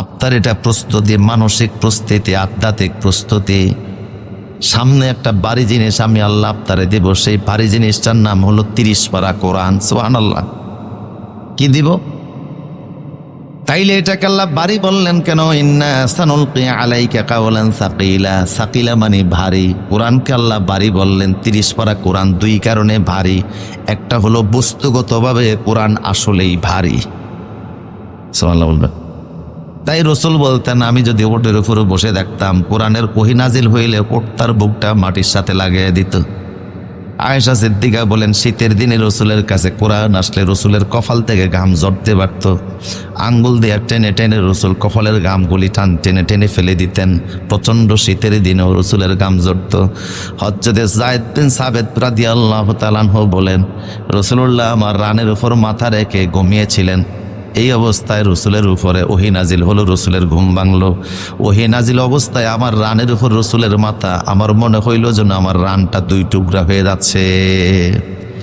আপনার এটা প্রস্তুতি, মানসিক প্রস্তুতি, আধ্যাত্মিক প্রস্তুতি। সামনে একটা বাড়ি জিনিস আমি আল্লাহ আপনারে দেব, সেই বাড়ি জিনিসটার নাম হলো তিরিশ পারা কোরআন সোহান আল্লাহ কি দিব? তাইলে এটাকে আল্লাহ বাড়ি বললেন কেন? সাকিলা। সাকিলা মানে ভারী। কোরআনকে আল্লাহ বাড়ি বললেন, তিরিশ পারা কোরআন দুই কারণে ভারী। একটা হলো বস্তুগতভাবে কোরআন আসলেই ভারী। সোমাল্লাহ বলবেন। তাই রসুল বলতেন, আমি যদি ওটের উপরে বসে দেখতাম, কোরআনের কহিনাজিল হইলে ওট তার বুকটা মাটির সাথে লাগিয়ে দিত। আয়েশা সিদ্দিকা বলেন, শীতের দিনে রসুলের কাছে কোরআন আসলে রসুলের কফাল থেকে ঘাম জড়তে পারত। আঙ্গুল দিয়ে টেনে টেনে রসুল কপালের ঘামগুলি টান টেনে টেনে ফেলে দিতেন। প্রচণ্ড শীতের দিনেও রসুলের ঘাম জড়ত হজ্জদে জায়দ বিন সাবেদ রাদি আল্লাহ তালানহ বলেন রসুল্লাহ আমার রানের উপর মাথা রেখে ঘুমিয়েছিলেন। এই অবস্থায় রসুলের উপরে ওহি নাজিল হলো, রসুলের ঘুম ভাঙলো। ওহি নাজিল অবস্থায় আমার রানের উপর রসুলের মাথা। আমার মনে হইল যেন আমার রানটা দুই টুকরা হয়ে যাচ্ছে।